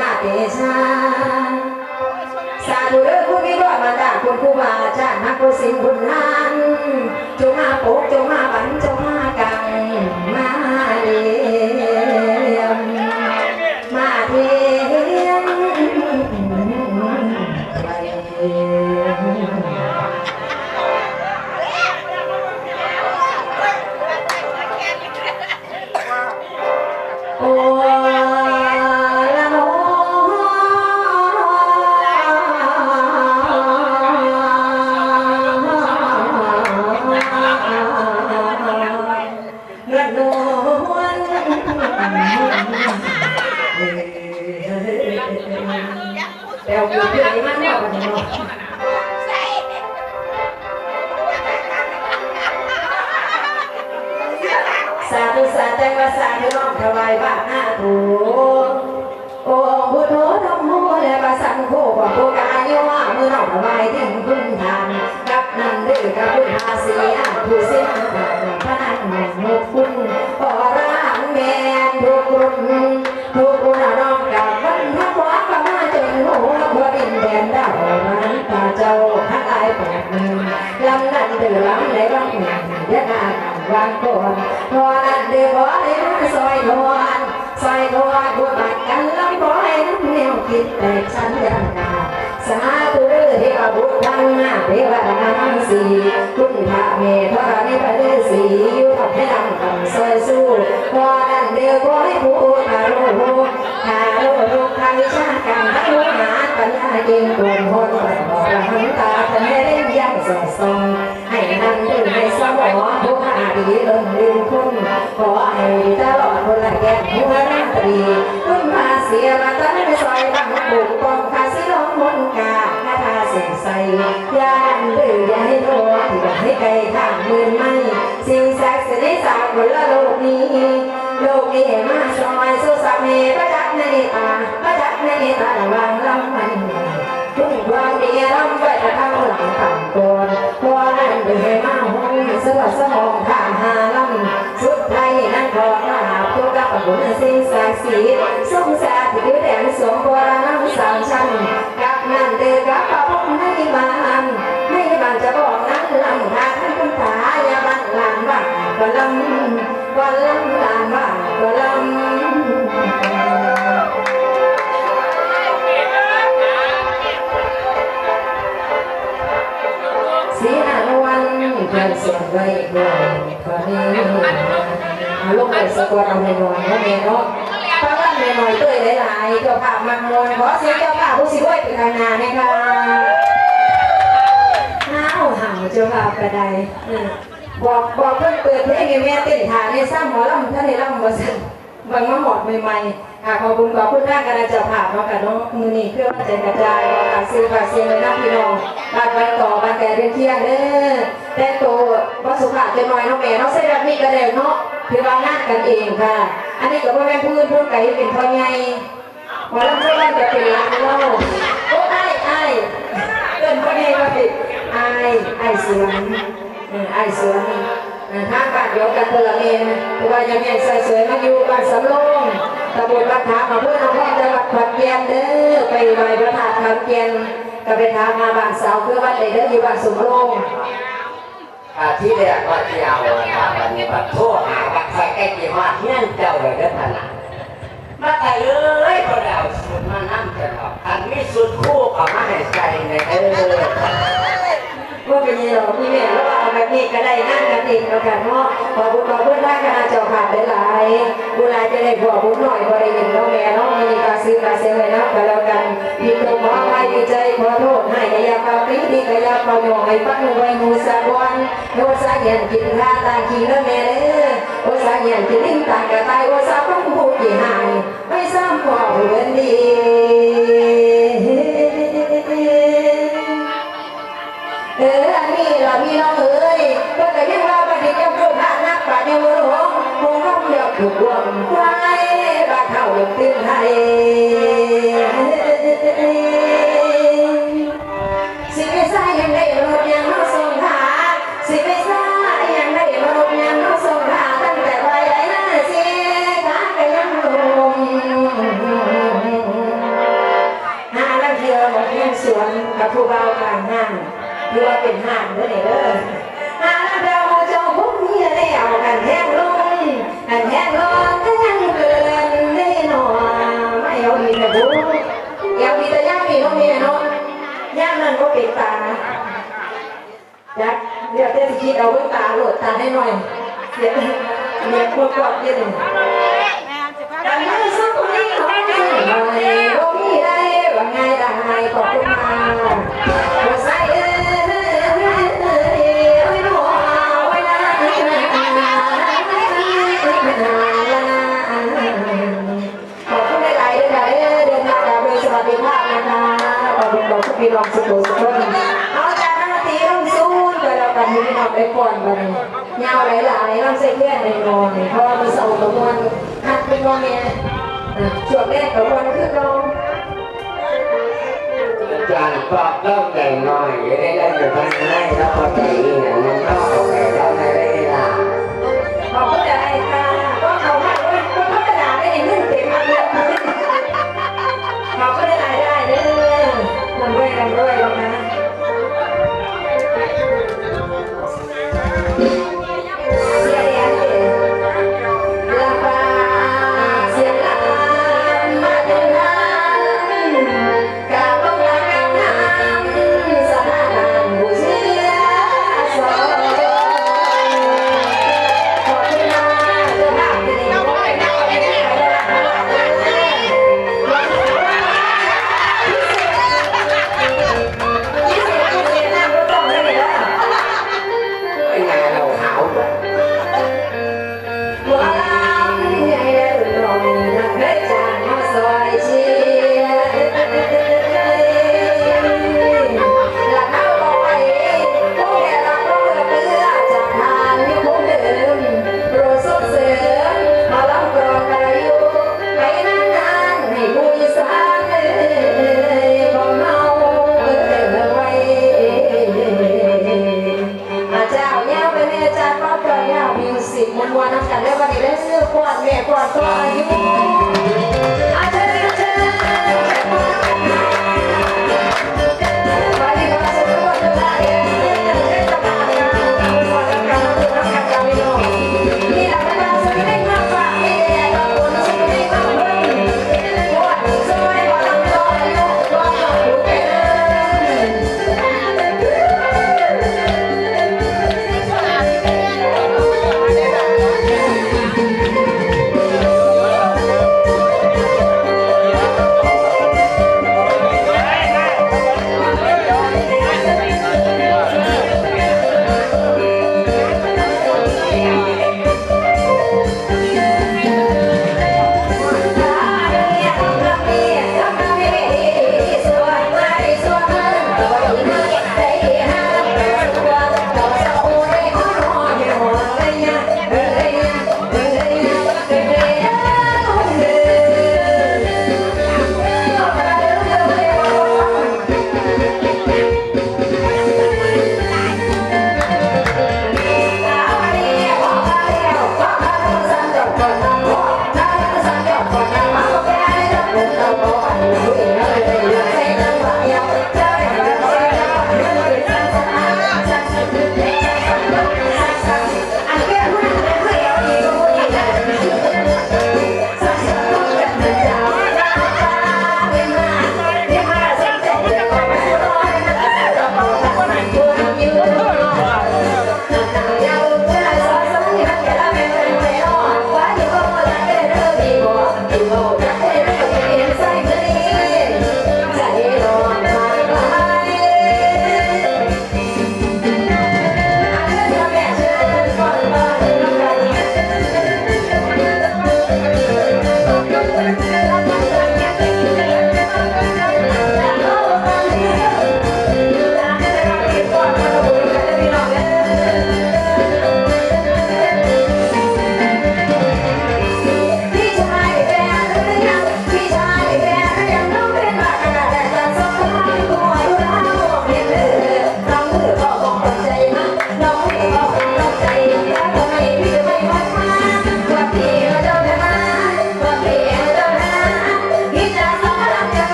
นาเตชาสาธุเด้อคุณวิโรจน์มาดาคุณครูบาอาจารย์นักคุสิงคุณนา เงินนวลแต่เอาอยู่ที่ไหนมันเนี่ยวันนี้เนาะสาธุสาธุว่าสาธุน้องถวายบาทหน้าถูโอ้พุทโธธรรมโมและประสังโฆว่าโภกายโยมือน้องถวายถึงคุณทานกับนั่นเด้อกับคุณหาสีอาผู้เสี นั้นเดือดลำในลำหนึ่งเดียนากันวางก่อนพอนั้นเดือบ่ได้ซอยทวนซอยทวนบัวบัดกันลำบ่ให้น้ำแนวคิดแต่ฉันยังนาสาธุเด้อเทวบุตรทั้งห้าเทวดาทั้งสี่คุณพระเมธรณีพระฤาษีอยู่กับให้ดำกันซอยสู้พอนั้นเดือบ่ให้พูดมาโลหาโลลูกทางวิชาการทั้งรู้หาปัญญาเก่งกวนคนบอกละหันตาเป็นให้เล่นยัง สอดส่องให้นั่นเดินในสมองผู้หาดีเอิมลืมคุณขอให้ตลอดคนละแก่หัวราตรีคุณมาเสียมาตั้งในซอยบังบุกกองคาสิลงมนกาคาทาเสียใส่ยานหรืออย่าให้โลที่จะให้ไกลทางมือไม่สิ่งแสกสิได้จากบนละโลกนี้โลกนี้มาซอยสุสามีประจักษ์ในตาประจักษ์ในตาระวังลำมัน วามดีลำไว้ตะข้างหลังต่ำก่อนพอนั้นเดือยมาห้องสวัสดิ์สมองทางหาลำสุดไทยนั่นขอมาหาตัวกับบุญสิ่งศักดิ์สิทธิ์สงสารที่แดนสวมโบราณน้ำสามชั้นกับนั่นเดือกับพระพุทธให้บาอันให้บานจะบอกนั้นลำทาท่านคุณตายาบันลานบ้านก็ลำก็ลำลานบ้านก็ลำ เกิดเสียงไว้บ่ก็นี้เอาลงไปสะกดเอาในหน่อยเนาะแม่เนาะถ้าวันในหน่อยเต้ยหลายๆเจ้าภาพมันมวลขอเสียงเจ้าภาพผู้สิด้วยเป็นนานานะคะห้าวห่าวเจ้าภาพกระไดอืมบอกบอกเพิ่นเปิดเพลงให้แม่เต้นทาในซ้ำหมอลำท่านในลำบ่ซั่น บางมาหมอดใหม่ๆค่ะขอบคุณขอบคุณทางคณะเจ้าภาพเนาะค่ะเนาะมือนี้เครื่องใจกระจายว่ากซื้อฝากเสียงไว้นํพี่น้องบานไว้ต่อบานแต่เรียนเที่ยงเด้อแต่งตัวบ่สุภาพจังหน่อยเนาะแม่เนาะใส่แบบนี้ก็ได้เนาะคือว่างานกันเองค่ะ อันนี้ก็บ่แม่นผู้อื่นผู้ไกลเป็นพ่อใหญ่หมอลำเพิ่นก็เป็นหลานเราโอ้อ้ายอ้ายเอิ้นพ่อใหญ่ว่าผิดไอ้ไอ้สวนเอไอ้สวนเออ ทางบ้านเดียวกันเทละเมนเพราะว่ายังไงใส่สวยมาอยู่บ้านสำโรงตำบลบ้านถามอำเภอหนองพอกจังหวัดขอนแก่นเด้อไปไหว้พระธาตุขอนแก่นก็ไปถามมาบ้านสาวคือบ้านใดเด้ออยู่บ้านสมโรงอาที่แรกว่าที่เอาละวันนี้บัดโทรหาบัดใครใกล้กี่มาเฮียนเจ้าเลยเด้อท่านน่ะมาแต่เลยก็ได้เอาสุดมานั่งกันหรอกอันมีสุดคู่ก็มาให้ใส่ในเออว่าเป็นยังหรอกพี่แม่ นี้ก็ได้นั่งกันเองแล้วกันเนาะขอบุญขอบุญได้คณะเจ้าขาดหลายๆบุญหลายจะได้ขอบุญหน่อยบริเห็นน้องแม่เนาะมีกาซื้อกาเสียไว้นะก็แล้วกันยินดีขออภัยดีใจขอโทษให้กายาปาปีดีกายาปาโยให้ปังไว้มูสาบอนโนสาเหียนกินข้าตาขี้เด้อแม่เด้อโอสาเหียนกินลิ้นตากระต่ายโอสาพังผู้กี่หายไม่ซ้ำพอเหือนดี ต้องเดือดถู ไปก่อนมาเยาวหลายหลายลำเส้นเลือดในนอนเพราะว่ามันเศร้าตัวมันหัดเป็นงอาเมียช่วงแรกกับวันขึ้นลงจานปอกเล่าใจน้อยจะได้ได้อยู่ายในแล้วพอใจนี่นะมัน้อง